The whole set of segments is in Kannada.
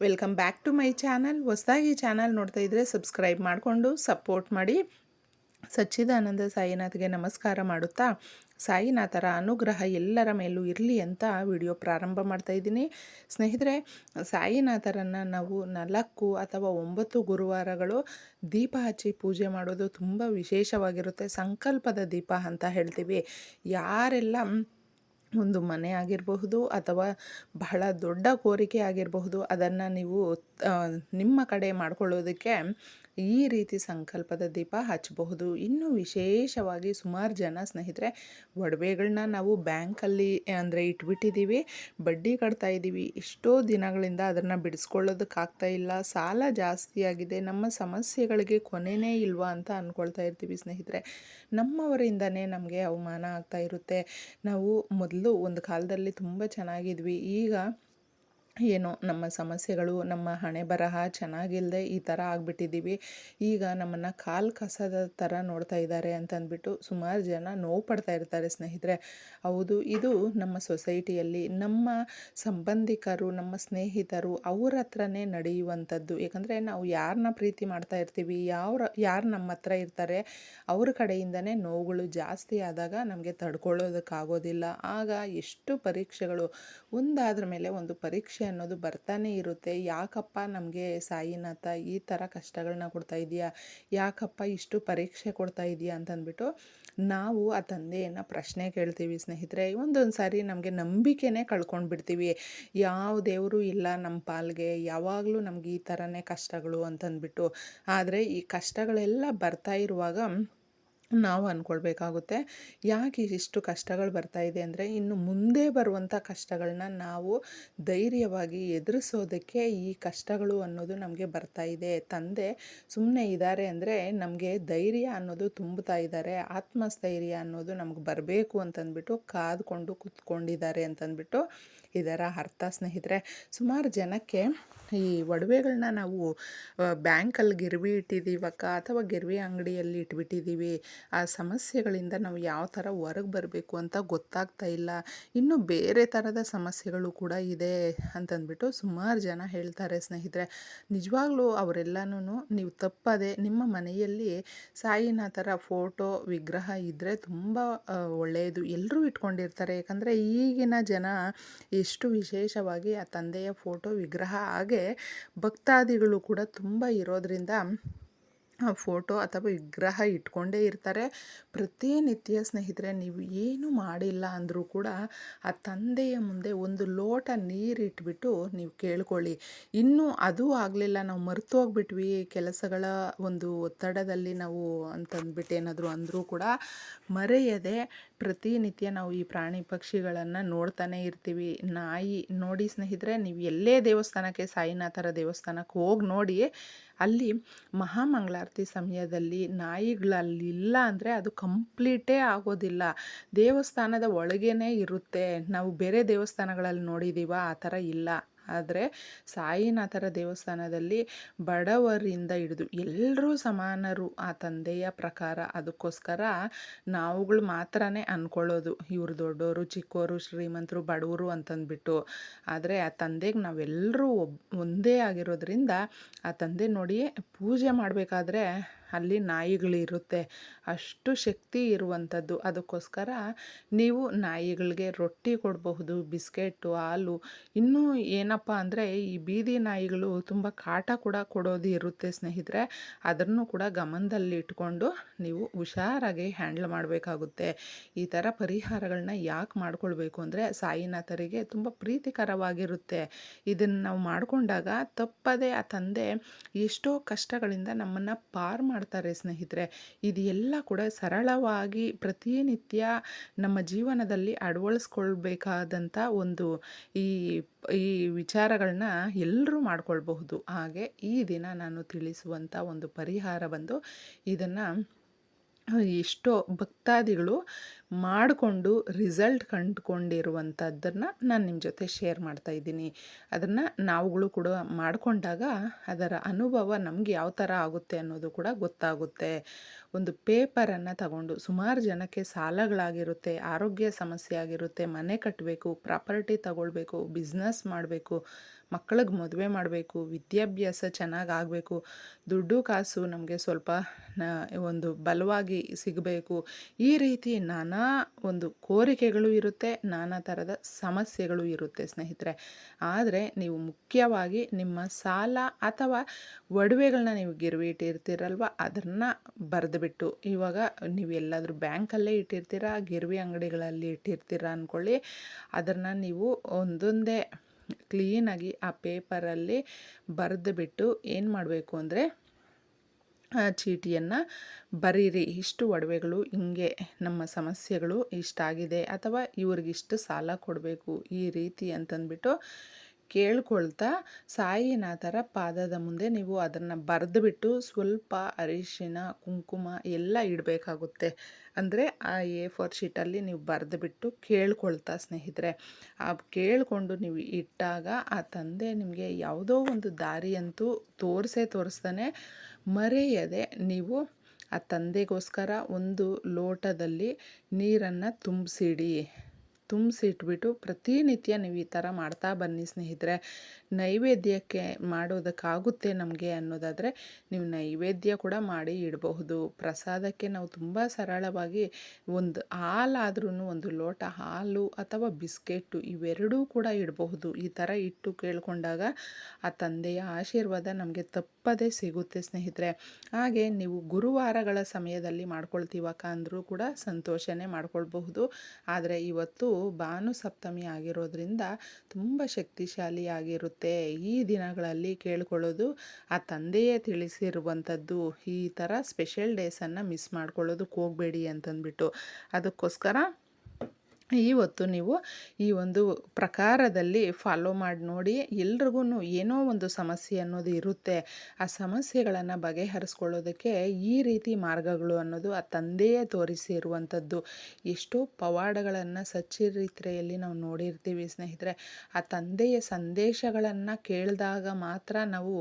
Welcome back to my channel ಹೊಸದಾಗಿ ಚಾನಲ್ ನೋಡ್ತಾ ಇದ್ದರೆ ಸಬ್ಸ್ಕ್ರೈಬ್ ಮಾಡಿಕೊಂಡು ಸಪೋರ್ಟ್ ಮಾಡಿ. ಸಚ್ಚಿದಾನಂದ ಸಾಯಿನಾಥ್ಗೆ ನಮಸ್ಕಾರ ಮಾಡುತ್ತಾ? ಸಾಯಿನಾಥರ ಅನುಗ್ರಹ ಎಲ್ಲರ ಮೇಲೂ ಇರಲಿ ಅಂತ ವಿಡಿಯೋ ಪ್ರಾರಂಭ ಮಾಡ್ತಾ ಇದ್ದೀನಿ. ಸ್ನೇಹಿತರೆ, ಸಾಯಿನಾಥರನ್ನು ನಾವು ನಾಲ್ಕು ಅಥವಾ ಒಂಬತ್ತು ಗುರುವಾರಗಳು ದೀಪ ಹಚ್ಚಿ ಪೂಜೆ ಮಾಡೋದು ತುಂಬ ವಿಶೇಷವಾಗಿರುತ್ತೆ. ಸಂಕಲ್ಪದ ದೀಪ ಅಂತ ಹೇಳ್ತೀವಿ. ಯಾರೆಲ್ಲ ಒಂದು ಮನೆ ಆಗಿರಬಹುದು ಅಥವಾ ಬಹಳ ದೊಡ್ಡ ಕೋರಿಕೆ ಆಗಿರಬಹುದು ಅದನ್ನು ನೀವು ನಿಮ್ಮ ಕಡೆ ಮಾಡ್ಕೊಳ್ಳೋದಕ್ಕೆ ಈ ರೀತಿ ಸಂಕಲ್ಪದ ದೀಪ ಹಚ್ಚಬಹುದು. ಇನ್ನು ವಿಶೇಷವಾಗಿ ಸುಮಾರು ಜನ ಸ್ನೇಹಿತರೆ ಒಡವೆಗಳನ್ನ ನಾವು ಬ್ಯಾಂಕಲ್ಲಿ ಅಂದರೆ ಇಟ್ಬಿಟ್ಟಿದ್ದೀವಿ ಬಡ್ಡಿ ಕಟ್ತಾ ಇದ್ದೀವಿ ಎಷ್ಟೋ ದಿನಗಳಿಂದ ಅದನ್ನು ಬಿಡಿಸ್ಕೊಳ್ಳೋದಕ್ಕಾಗ್ತಾ ಇಲ್ಲ. ಸಾಲ ಜಾಸ್ತಿ ಆಗಿದೆ. ನಮ್ಮ ಸಮಸ್ಯೆಗಳಿಗೆ ಕೊನೆಯೇ ಇಲ್ವಾ ಅಂತ ಅಂದ್ಕೊಳ್ತಾ ಇರ್ತೀವಿ ಸ್ನೇಹಿತರೆ. ನಮ್ಮವರಿಂದನೇ ನಮಗೆ ಅವಮಾನ ಆಗ್ತಾ ಇರುತ್ತೆ. ನಾವು ಮೊದಲು ಒಂದು ಕಾಲದಲ್ಲಿ ತುಂಬ ಚೆನ್ನಾಗಿದ್ವಿ. ಈಗ ಏನೋ ನಮ್ಮ ಸಮಸ್ಯೆಗಳು, ನಮ್ಮ ಹಣೆ ಬರಹ ಚೆನ್ನಾಗಿಲ್ಲದೆ ಈ ಥರ ಆಗಿಬಿಟ್ಟಿದ್ದೀವಿ ಈಗ ನಮ್ಮನ್ನು ಕಾಲು ಕಸದ ಥರ ನೋಡ್ತಾ ಇದ್ದಾರೆ ಅಂತಂದ್ಬಿಟ್ಟು ಸುಮಾರು ಜನ ನೋವು ಪಡ್ತಾ ಇರ್ತಾರೆ ಸ್ನೇಹಿತರೆ. ಹೌದು, ಇದು ನಮ್ಮ ಸೊಸೈಟಿಯಲ್ಲಿ ನಮ್ಮ ಸಂಬಂಧಿಕರು, ನಮ್ಮ ಸ್ನೇಹಿತರು ಅವ್ರ ಹತ್ರನೇ ನಡೆಯುವಂಥದ್ದು. ಯಾಕಂದರೆ ನಾವು ಯಾರನ್ನ ಪ್ರೀತಿ ಮಾಡ್ತಾ ಇರ್ತೀವಿ ಯಾವ ಯಾರು ನಮ್ಮ ಹತ್ರ ಇರ್ತಾರೆ, ಅವ್ರ ಕಡೆಯಿಂದನೇ ನೋವುಗಳು ಜಾಸ್ತಿ ಆದಾಗ ನಮಗೆ ತಡ್ಕೊಳ್ಳೋದಕ್ಕಾಗೋದಿಲ್ಲ. ಆಗ ಎಷ್ಟು ಪರೀಕ್ಷೆಗಳು, ಒಂದಾದ್ರ ಮೇಲೆ ಒಂದು ಪರೀಕ್ಷೆ ಅನ್ನೋದು ಬರ್ತಾನೆ ಇರುತ್ತೆ. ಯಾಕಪ್ಪ ನಮಗೆ ಸಾಯಿನಾಥ ಈ ಥರ ಕಷ್ಟಗಳನ್ನ ಕೊಡ್ತಾ ಇದೆಯಾ ಯಾಕಪ್ಪ ಇಷ್ಟು ಪರೀಕ್ಷೆ ಕೊಡ್ತಾ ಇದೆಯಾ ಅಂತಂದ್ಬಿಟ್ಟು ನಾವು ಆ ತಂದೆಯನ್ನು ಪ್ರಶ್ನೆ ಕೇಳ್ತೀವಿ ಸ್ನೇಹಿತರೆ. ಒಂದೊಂದು ಸಾರಿ ನಮಗೆ ನಂಬಿಕೆನೇ ಕಳ್ಕೊಂಡು ಬಿಡ್ತೀವಿ. ಯಾವ ದೇವರು ಇಲ್ಲ ನಮ್ಮ ಪಾಲ್ಗೆ. ಯಾವಾಗಲೂ ನಮ್ಗೆ ಈ ಥರನೇ ಕಷ್ಟಗಳು ಅಂತಂದ್ಬಿಟ್ಟು. ಆದರೆ ಈ ಕಷ್ಟಗಳೆಲ್ಲ ಬರ್ತಾ ಇರುವಾಗ ನಾವು ಅಂದ್ಕೊಳ್ಬೇಕಾಗುತ್ತೆ ಯಾಕೆ ಇಷ್ಟು ಕಷ್ಟಗಳು ಬರ್ತಾ ಇದೆ ಅಂದರೆ ಇನ್ನು ಮುಂದೆ ಬರುವಂಥ ಕಷ್ಟಗಳನ್ನ ನಾವು ಧೈರ್ಯವಾಗಿ ಎದುರಿಸೋದಕ್ಕೆ ಈ ಕಷ್ಟಗಳು ಅನ್ನೋದು ನಮಗೆ ಬರ್ತಾ ಇದೆ. ತಂದೆ ಸುಮ್ಮನೆ ಇದ್ದಾರೆ ಅಂದರೆ ನಮಗೆ ಧೈರ್ಯ ಅನ್ನೋದು ತುಂಬುತ್ತಾ ಇದ್ದಾರೆ ಆತ್ಮಸ್ಥೈರ್ಯ ಅನ್ನೋದು ನಮ್ಗೆ ಬರಬೇಕು ಅಂತಂದ್ಬಿಟ್ಟು ಕಾದ್ಕೊಂಡು ಕೂತ್ಕೊಂಡಿದ್ದಾರೆ ಅಂತಂದ್ಬಿಟ್ಟು ಇದರ ಅರ್ಥ ಸ್ನೇಹಿತರೆ. ಸುಮಾರು ಜನಕ್ಕೆ ಈ ಒಡವೆಗಳನ್ನ ನಾವು ಬ್ಯಾಂಕಲ್ಲಿ ಗಿರ್ವಿ ಇಟ್ಟಿದ್ದೀವಕ್ಕ ಅಥವಾ ಗಿರ್ವಿ ಅಂಗಡಿಯಲ್ಲಿ ಇಟ್ಬಿಟ್ಟಿದ್ದೀವಿ ಆ ಸಮಸ್ಯೆಗಳಿಂದ ನಾವು ಯಾವ ಥರ ಹೊರಗೆ ಬರಬೇಕು ಅಂತ ಗೊತ್ತಾಗ್ತಾ ಇಲ್ಲ. ಇನ್ನು ಬೇರೆ ಥರದ ಸಮಸ್ಯೆಗಳು ಕೂಡ ಇದೆ ಅಂತಂದ್ಬಿಟ್ಟು ಸುಮಾರು ಜನ ಹೇಳ್ತಾರೆ ಸ್ನೇಹಿತರೆ. ನಿಜವಾಗ್ಲೂ ಅವರೆಲ್ಲನೂ ನೀವು ತಪ್ಪದೆ ನಿಮ್ಮ ಮನೆಯಲ್ಲಿ ಸಾಯಿನಾಥರ ಫೋಟೋ, ವಿಗ್ರಹ ಇದ್ದರೆ ತುಂಬ ಒಳ್ಳೆಯದು ಎಲ್ಲರೂ ಇಟ್ಕೊಂಡಿರ್ತಾರೆ. ಯಾಕಂದರೆ ಈಗಿನ ಜನ ಎಷ್ಟು ವಿಶೇಷವಾಗಿ ಆ ತಂದೆಯ ಫೋಟೋ, ವಿಗ್ರಹ ಹಾಗೆ ಭಕ್ತಾದಿಗಳು ಕೂಡ ತುಂಬ ಇರೋದರಿಂದ ಫೋಟೋ ಅಥವಾ ವಿಗ್ರಹ ಇಟ್ಕೊಂಡೇ ಇರ್ತಾರೆ. ಪ್ರತಿನಿತ್ಯ ಸ್ನೇಹಿತರೆ, ನೀವು ಏನು ಮಾಡಿಲ್ಲ ಅಂದರೂ ಕೂಡ ಆ ತಂದೆಯ ಮುಂದೆ ಒಂದು ಲೋಟ ನೀರಿಟ್ಬಿಟ್ಟು ನೀವು ಕೇಳ್ಕೊಳ್ಳಿ. ಇನ್ನೂ ಅದು ಆಗಲಿಲ್ಲ, ನಾವು ಮರೆತು ಹೋಗ್ಬಿಟ್ವಿ. ಕೆಲಸಗಳ ಒಂದು ಒತ್ತಡದಲ್ಲಿ ನಾವು ಅಂತಂದ್ಬಿಟ್ಟು ಏನಾದರೂ ಅಂದರೂ ಕೂಡ ಮರೆಯದೆ ಪ್ರತಿನಿತ್ಯ ನಾವು ಈ ಪ್ರಾಣಿ ಪಕ್ಷಿಗಳನ್ನು ನೋಡ್ತಾನೆ ಇರ್ತೀವಿ. ನಾಯಿ, ನೋಡಿ ಸ್ನೇಹಿತರೆ, ನೀವು ಎಲ್ಲೇ ದೇವಸ್ಥಾನಕ್ಕೆ, ಸಾಯಿನಾಥರ ದೇವಸ್ಥಾನಕ್ಕೆ ಹೋಗಿ ನೋಡಿ ಅಲ್ಲಿ ಮಹಾಮಂಗಳಾರತಿ ಸಮಯದಲ್ಲಿ ನಾಯಿಗಳಲ್ಲಿಲ್ಲ ಅಂದರೆ ಅದು ಕಂಪ್ಲೀಟೇ ಆಗೋದಿಲ್ಲ. ದೇವಸ್ಥಾನದ ಒಳಗೇ ಇರುತ್ತೆ. ನಾವು ಬೇರೆ ದೇವಸ್ಥಾನಗಳಲ್ಲಿ ನೋಡಿದ್ದೀವ ಆ ಥರ ಇಲ್ಲ. ಆದರೆ ಸಾಯಿನಾಥರ ದೇವಸ್ಥಾನದಲ್ಲಿ ಬಡವರಿಂದ ಹಿಡಿದು ಎಲ್ಲರೂ ಸಮಾನರು ಆ ತಂದೆಯ ಪ್ರಕಾರ. ಅದಕ್ಕೋಸ್ಕರ ನಾವುಗಳು ಮಾತ್ರನೇ ಅಂದ್ಕೊಳ್ಳೋದು ಇವರು ದೊಡ್ಡವರು ಚಿಕ್ಕವರು ಶ್ರೀಮಂತರು, ಬಡವರು ಅಂತಂದ್ಬಿಟ್ಟು. ಆದರೆ ಆ ತಂದೆಗೆ ನಾವೆಲ್ಲರೂ ಒಬ್, ಒಂದೇ ಆಗಿರೋದ್ರಿಂದ ಆ ತಂದೆ ನೋಡಿ ಪೂಜೆ ಮಾಡಬೇಕಾದ್ರೆ ಅಲ್ಲಿ ನಾಯಿಗಳಿರುತ್ತೆ. ಅಷ್ಟು ಶಕ್ತಿ ಇರುವಂಥದ್ದು. ಅದಕ್ಕೋಸ್ಕರ ನೀವು ನಾಯಿಗಳಿಗೆ ರೊಟ್ಟಿ ಕೊಡಬಹುದು ಬಿಸ್ಕೆಟ್ಟು ಹಾಲು. ಇನ್ನೂ ಏನಪ್ಪ ಅಂದರೆ ಈ ಬೀದಿ ನಾಯಿಗಳು ತುಂಬ ಕಾಟ ಕೂಡ ಕೊಡೋದು ಇರುತ್ತೆ ಸ್ನೇಹಿತರೆ. ಅದನ್ನು ಕೂಡ ಗಮನದಲ್ಲಿ ಇಟ್ಕೊಂಡು ನೀವು ಹುಷಾರಾಗಿ ಹ್ಯಾಂಡ್ಲ್ ಮಾಡಬೇಕಾಗುತ್ತೆ. ಈ ಥರ ಪರಿಹಾರಗಳನ್ನ ಯಾಕೆ ಮಾಡ್ಕೊಳ್ಬೇಕು ಅಂದರೆ ಸಾಯಿನಾಥರಿಗೆ ತುಂಬ ಪ್ರೀತಿಕರವಾಗಿರುತ್ತೆ. ಇದನ್ನು ನಾವು ಮಾಡಿಕೊಂಡಾಗ ತಪ್ಪದೇ ಆ ತಂದೆ ಎಷ್ಟೋ ಕಷ್ಟಗಳಿಂದ ನಮ್ಮನ್ನು ಪಾರು ಮಾಡ್ತಾರೆ ಸ್ನೇಹಿತರೆ. ಇದು ಎಲ್ಲ ಕೂಡ ಸರಳವಾಗಿ ಪ್ರತಿನಿತ್ಯ ನಮ್ಮ ಜೀವನದಲ್ಲಿ ಅಳವಡಿಸ್ಕೊಳ್ಬೇಕಾದಂಥ ಒಂದು ಈ ಈ ವಿಚಾರಗಳನ್ನ ಎಲ್ಲರೂ ಮಾಡ್ಕೊಳ್ಬಹುದು. ಹಾಗೆ ಈ ದಿನ ನಾನು ತಿಳಿಸುವಂಥ ಒಂದು ಪರಿಹಾರ ಬಂದು ಇದನ್ನು ಎಷ್ಟೋ ಭಕ್ತಾದಿಗಳು ಮಾಡಿಕೊಂಡು ರಿಸಲ್ಟ್ ಕಂಡುಕೊಂಡಿರುವಂಥದ್ದನ್ನು ನಾನು ನಿಮ್ಮ ಜೊತೆ ಶೇರ್ ಮಾಡ್ತಾ ಇದ್ದೀನಿ. ಅದನ್ನು ನಾವುಗಳು ಕೂಡ ಮಾಡಿಕೊಂಡಾಗ ಅದರ ಅನುಭವ ನಮ್ಗೆ ಯಾವ ಥರ ಆಗುತ್ತೆ ಅನ್ನೋದು ಕೂಡ ಗೊತ್ತಾಗುತ್ತೆ. ಒಂದು ಪೇಪರನ್ನು ತಗೊಂಡು ಸುಮಾರು ಜನಕ್ಕೆ ಸಾಲಗಳಾಗಿರುತ್ತೆ, ಆರೋಗ್ಯ ಸಮಸ್ಯೆ ಆಗಿರುತ್ತೆ ಮನೆ ಕಟ್ಟಬೇಕು ಪ್ರಾಪರ್ಟಿ ತಗೊಳ್ಬೇಕು ಬಿಸ್ನೆಸ್ ಮಾಡಬೇಕು, ಮಕ್ಕಳಿಗೆ ಮದುವೆ ಮಾಡಬೇಕು, ವಿದ್ಯಾಭ್ಯಾಸ ಚೆನ್ನಾಗಿ ಆಗಬೇಕು, ದುಡ್ಡು ಕಾಸು ನಮಗೆ ಸ್ವಲ್ಪ ಒಂದು ಬಲವಾಗಿ ಸಿಗಬೇಕು, ಈ ರೀತಿ ನಾನಾ ಒಂದು ಕೋರಿಕೆಗಳು ಇರುತ್ತೆ, ನಾನಾ ಥರದ ಸಮಸ್ಯೆಗಳು ಇರುತ್ತೆ ಸ್ನೇಹಿತರೆ. ಆದರೆ ನೀವು ಮುಖ್ಯವಾಗಿ ನಿಮ್ಮ ಸಾಲ ಅಥವಾ ಒಡವೆಗಳನ್ನ ನೀವು ಗಿರ್ವಿ ಇಟ್ಟಿರ್ತೀರಲ್ವ ಅದನ್ನು ಬರೆದುಬಿಟ್ಟು ಇವಾಗ ನೀವು ಎಲ್ಲಾದರೂ ಬ್ಯಾಂಕಲ್ಲೇ ಇಟ್ಟಿರ್ತೀರಾ, ಗಿರ್ವಿ ಅಂಗಡಿಗಳಲ್ಲಿ ಇಟ್ಟಿರ್ತೀರಾ ಅಂದ್ಕೊಳ್ಳಿ ಅದನ್ನು ನೀವು ಒಂದೊಂದೇ ಕ್ಲೀನಾಗಿ ಆ ಪೇಪರಲ್ಲಿ ಬರೆದುಬಿಟ್ಟು ಏನು ಮಾಡಬೇಕು ಅಂದರೆ ಚೀಟಿಯನ್ನು ಬರೀರಿ. ಇಷ್ಟು ಒಡವೆಗಳು ಹಿಂಗೆ ನಮ್ಮ ಸಮಸ್ಯೆಗಳು ಇಷ್ಟಾಗಿದೆ. ಅಥವಾ ಇವ್ರಿಗಿಷ್ಟು ಸಾಲ ಕೊಡಬೇಕು ಈ ರೀತಿ ಅಂತಂದ್ಬಿಟ್ಟು ಕೇಳ್ಕೊಳ್ತಾ ಸಾಯಿನಾಥರ ಪಾದದ ಮುಂದೆ ನೀವು ಅದನ್ನು ಬರೆದುಬಿಟ್ಟು ಸ್ವಲ್ಪ ಅರಿಶಿನ, ಕುಂಕುಮ ಎಲ್ಲ ಇಡಬೇಕಾಗುತ್ತೆ. ಅಂದರೆ ಆ ಎ ಫೋರ್ ಶೀಟಲ್ಲಿ ನೀವು ಬರೆದುಬಿಟ್ಟು ಕೇಳ್ಕೊಳ್ತಾ ಸ್ನೇಹಿತರೆ. ಆ ಕೇಳಿಕೊಂಡು ನೀವು ಇಟ್ಟಾಗ ಆ ತಂದೆ ನಿಮಗೆ ಯಾವುದೋ ಒಂದು ದಾರಿಯಂತೂ ತೋರಿಸೇ ತೋರಿಸ್ತಾನೆ. ಮರೆಯದೆ ನೀವು ಆ ತಂದೆಗೋಸ್ಕರ ಒಂದು ಲೋಟದಲ್ಲಿ ನೀರನ್ನು ತುಂಬಿಸಿಡಿ. ತುಂಬಿಸಿಟ್ಬಿಟ್ಟು ಪ್ರತಿನಿತ್ಯ ನೀವು ಈ ಥರ ಮಾಡ್ತಾ ಬನ್ನಿ ಸ್ನೇಹಿತರೆ. ನೈವೇದ್ಯಕ್ಕೆ ಮಾಡೋದಕ್ಕಾಗುತ್ತೆ ನಮಗೆ ಅನ್ನೋದಾದರೆ ನೀವು ನೈವೇದ್ಯ ಕೂಡ ಮಾಡಿ ಇಡಬಹುದು. ಪ್ರಸಾದಕ್ಕೆ ನಾವು ತುಂಬ ಸರಳವಾಗಿ ಒಂದು ಹಾಲಾದ್ರೂ ಒಂದು ಲೋಟ ಹಾಲು ಅಥವಾ ಬಿಸ್ಕೆಟ್ಟು ಇವೆರಡೂ ಕೂಡ ಇಡಬಹುದು. ಈ ಥರ ಇಟ್ಟು ಕೇಳಿಕೊಂಡಾಗ ಆ ತಂದೆಯ ಆಶೀರ್ವಾದ ನಮಗೆ ತಪ್ಪದೇ ಸಿಗುತ್ತೆ ಸ್ನೇಹಿತರೆ. ಹಾಗೆ ನೀವು ಗುರುವಾರಗಳ ಸಮಯದಲ್ಲಿ ಮಾಡ್ಕೊಳ್ತೀವಕ್ಕ ಅಂದರೂ ಕೂಡ ಸಂತೋಷನೇ ಮಾಡ್ಕೊಳ್ಬಹುದು. ಆದರೆ ಇವತ್ತು ಭಾನು ಸಪ್ತಮಿ ಆಗಿರೋದ್ರಿಂದ ತುಂಬ ಶಕ್ತಿಶಾಲಿಯಾಗಿರುತ್ತೆ. ಈ ದಿನಗಳಲ್ಲಿ ಕೇಳ್ಕೊಳ್ಳೋದು, ಆ ತಂದೆಯೇ ತಿಳಿಸಿರುವಂಥದ್ದು, ಈ ಥರ ಸ್ಪೆಷಲ್ ಡೇಸನ್ನು ಮಿಸ್ ಮಾಡ್ಕೊಳ್ಳೋದಕ್ಕೆ ಹೋಗಬೇಡಿ ಅಂತಂದ್ಬಿಟ್ಟು. ಅದಕ್ಕೋಸ್ಕರ ಇವತ್ತು ನೀವು ಈ ಒಂದು ಪ್ರಕಾರದಲ್ಲಿ ಫಾಲೋ ಮಾಡಿ ನೋಡಿ ಎಲ್ರಿಗೂ ಏನೋ ಒಂದು ಸಮಸ್ಯೆ ಅನ್ನೋದು ಇರುತ್ತೆ. ಆ ಸಮಸ್ಯೆಗಳನ್ನು ಬಗೆಹರಿಸ್ಕೊಳ್ಳೋದಕ್ಕೆ ಈ ರೀತಿ ಮಾರ್ಗಗಳು ಅನ್ನೋದು ಆ ತಂದೆಯೇ ತೋರಿಸಿರುವಂಥದ್ದು. ಎಷ್ಟೋ ಪವಾಡಗಳನ್ನು ಸಚ್ಚರಿತ್ರೆಯಲ್ಲಿ ನಾವು ನೋಡಿರ್ತೀವಿ ಸ್ನೇಹಿತರೆ. ಆ ತಂದೆಯ ಸಂದೇಶಗಳನ್ನು ಕೇಳಿದಾಗ ಮಾತ್ರ ನಾವು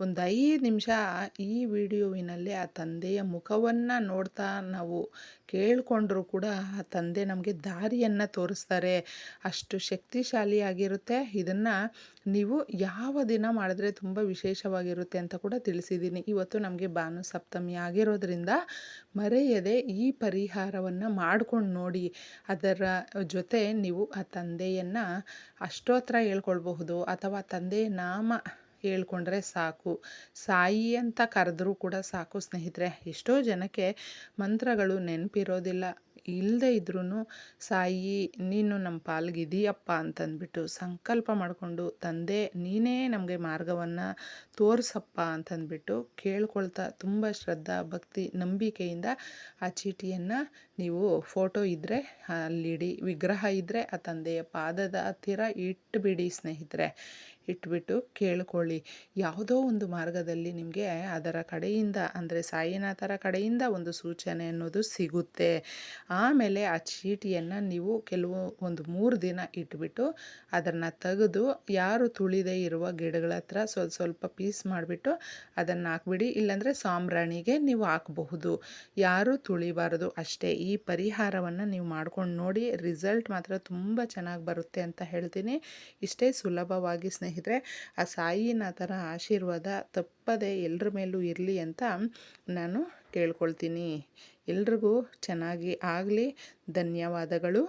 ಒಂದು ಐದು ನಿಮಿಷ ಈ ವಿಡಿಯೋವಿನಲ್ಲಿ ಆ ತಂದೆಯ ಮುಖವನ್ನು ನೋಡ್ತಾ ನಾವು ಕೇಳಿಕೊಂಡ್ರೂ ಕೂಡ ಆ ತಂದೆ ನಮಗೆ ದಾರಿಯನ್ನು ತೋರಿಸ್ತಾರೆ. ಅಷ್ಟು ಶಕ್ತಿಶಾಲಿಯಾಗಿರುತ್ತೆ. ಇದನ್ನು ನೀವು ಯಾವ ದಿನ ಮಾಡಿದ್ರೆ ತುಂಬ ವಿಶೇಷವಾಗಿರುತ್ತೆ ಅಂತ ಕೂಡ ತಿಳಿಸಿದ್ದೀನಿ. ಇವತ್ತು ನಮಗೆ ಭಾನು ಸಪ್ತಮಿ ಆಗಿರೋದ್ರಿಂದ ಮರೆಯದೆ ಈ ಪರಿಹಾರವನ್ನು ಮಾಡ್ಕೊಂಡು ನೋಡಿ. ಅದರ ಜೊತೆ ನೀವು ಆ ತಂದೆಯನ್ನು ಅಷ್ಟೋತ್ರ ಹೇಳ್ಕೊಳ್ಬಹುದು ಅಥವಾ ತಂದೆಯ ನಾಮ ಹೇಳ್ಕೊಂಡ್ರೆ ಸಾಕು. ಸಾಯಿ ಅಂತ ಕರೆದ್ರೂ ಕೂಡ ಸಾಕು ಸ್ನೇಹಿತರೆ. ಎಷ್ಟೋ ಜನಕ್ಕೆ ಮಂತ್ರಗಳು ನೆನಪಿರೋದಿಲ್ಲ. ಇಲ್ಲದೆ ಇದ್ರೂ ಸಾಯಿ, ನೀನು ನಮ್ಮ ಪಾಲ್ಗಿದೀಯಪ್ಪ ಅಂತಂದ್ಬಿಟ್ಟು ಸಂಕಲ್ಪ ಮಾಡಿಕೊಂಡು, ತಂದೆ, ನೀನೇ ನಮಗೆ ಮಾರ್ಗವನ್ನು ತೋರಿಸಪ್ಪ ಅಂತಂದ್ಬಿಟ್ಟು ಕೇಳ್ಕೊಳ್ತಾ ತುಂಬ ಶ್ರದ್ಧಾ, ಭಕ್ತಿ, ನಂಬಿಕೆಯಿಂದ ಆ ಚೀಟಿಯನ್ನು ನೀವು ಫೋಟೋ ಇದ್ದರೆ ಅಲ್ಲಿಡಿ, ವಿಗ್ರಹ ಇದ್ದರೆ ಆ ತಂದೆಯ ಪಾದದ ಹತ್ತಿರ ಇಟ್ಟುಬಿಡಿ ಸ್ನೇಹಿತರೆ. ಇಟ್ಬಿಟ್ಟು ಕೇಳ್ಕೊಳ್ಳಿ. ಯಾವುದೋ ಒಂದು ಮಾರ್ಗದಲ್ಲಿ ನಿಮಗೆ ಅದರ ಕಡೆಯಿಂದ, ಅಂದರೆ ಸಾಯಿನಾಥರ ಕಡೆಯಿಂದ ಒಂದು ಸೂಚನೆ ಅನ್ನೋದು ಸಿಗುತ್ತೆ. ಆಮೇಲೆ ಆ ಚೀಟಿಯನ್ನು ನೀವು ಕೆಲವು ಒಂದು ಮೂರು ದಿನ ಇಟ್ಬಿಟ್ಟು ಅದನ್ನು ತೆಗೆದು ಯಾರು ತುಳಿದೇ ಇರುವ ಗಿಡಗಳ ಹತ್ರ ಸ್ವಲ್ಪ ಸ್ವಲ್ಪ ಪೀಸ್ ಮಾಡಿಬಿಟ್ಟು ಅದನ್ನು ಹಾಕ್ಬಿಡಿ. ಇಲ್ಲಾಂದರೆ ಸಾಂಬ್ರಾಣಿಗೆ ನೀವು ಹಾಕಬಹುದು. ಯಾರು ತುಳಿಬಾರದು. ಅಷ್ಟೇ, ಈ ಪರಿಹಾರವನ್ನು ನೀವು ಮಾಡ್ಕೊಂಡು ನೋಡಿ, ರಿಸಲ್ಟ್ ಮಾತ್ರ ತುಂಬ ಚೆನ್ನಾಗಿ ಬರುತ್ತೆ ಅಂತ ಹೇಳ್ತೀನಿ. ಇಷ್ಟೇ ಸುಲಭವಾಗಿ ಸ್ನೇಹಿತರೆ. ಸ್ನೇಹಿತರೆ, ಆ ಸಾಯಿನಾಥರ ಆಶೀರ್ವಾದ ತಪ್ಪದೆ ಎಲ್ಲರ ಮೇಲೂ ಇರಲಿ ಅಂತ ನಾನು ಕೇಳ್ಕೊಳ್ತೀನಿ. ಎಲ್ರಿಗೂ ಚೆನ್ನಾಗಿ ಆಗಲಿ. ಧನ್ಯವಾದಗಳು.